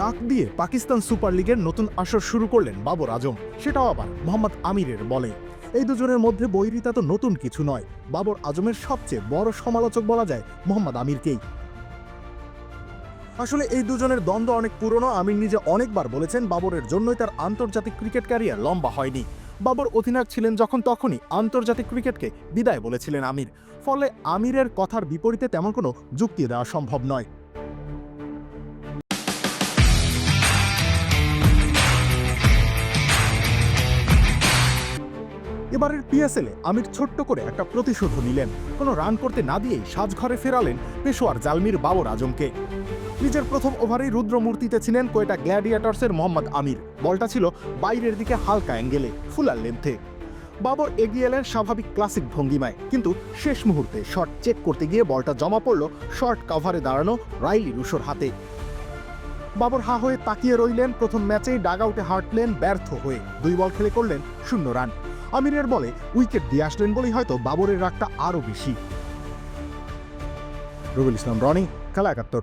ডাক দিয়ে পাকিস্তান সুপার লিগের নতুন আসর শুরু করলেন বাবর আজম। সেটাও আবার মোহাম্মদ আমিরের বলে। এই দুজনের মধ্যে বৈরিতা তো নতুন কিছু নয়। বাবর আজমের সবচেয়ে বড় সমালোচক বলা যায় মোহাম্মদ আমিরকেই। আসলে এই দুজনের দ্বন্দ্ব অনেক পুরনো। আমির নিজে অনেকবার বলেছেন বাবরের জন্যই তার আন্তর্জাতিক ক্রিকেট ক্যারিয়ার লম্বা হয়নি। বাবর অধিনায়ক ছিলেন যখন তখনই আন্তর্জাতিক ক্রিকেটকে বিদায় বলেছিলেন আমির। ফলে আমিরের কথার বিপরীতে তেমন কোনো যুক্তি দেওয়া সম্ভব নয়। এবারের পিএসএলে আমির ছোট্ট করে একটা প্রতিশোধ নিলেন। কোনো রান করতে না দিয়েই সাজঘরে ফেরালেন পেশোয়ার জালমির বাবর আজমকে। নিজের প্রথম ওভারেই রুদ্রমূর্তিতে ছিলেন কোয়েটা গ্ল্যাডিয়েটর্সের মোহাম্মদ আমির। বলটা ছিল বাইরের দিকে হালকা অ্যাঙ্গেলে, ফুলার লেন্থে। বাবর এগিয়ে এলেন স্বাভাবিক ক্লাসিক ভঙ্গিমায়, কিন্তু শেষ মুহূর্তে শট চেক করতে গিয়ে বলটা জমা পড়ল শর্ট কাভারে দাঁড়ানো রাইলি রুশোর হাতে। বাবর হা হয়ে তাকিয়ে রইলেন, প্রথম ম্যাচেই ডাগ আউটে হাঁটলেন, ব্যর্থ হয়ে দুই বল খেলে করলেন শূন্য রান। আমিরের বলে উইকেট দিয়ে আসলেন বলেই হয়তো বাবরের রাগটা আরও বেশি। রবিল ইসলাম, রনি, খেলা একাত্তর।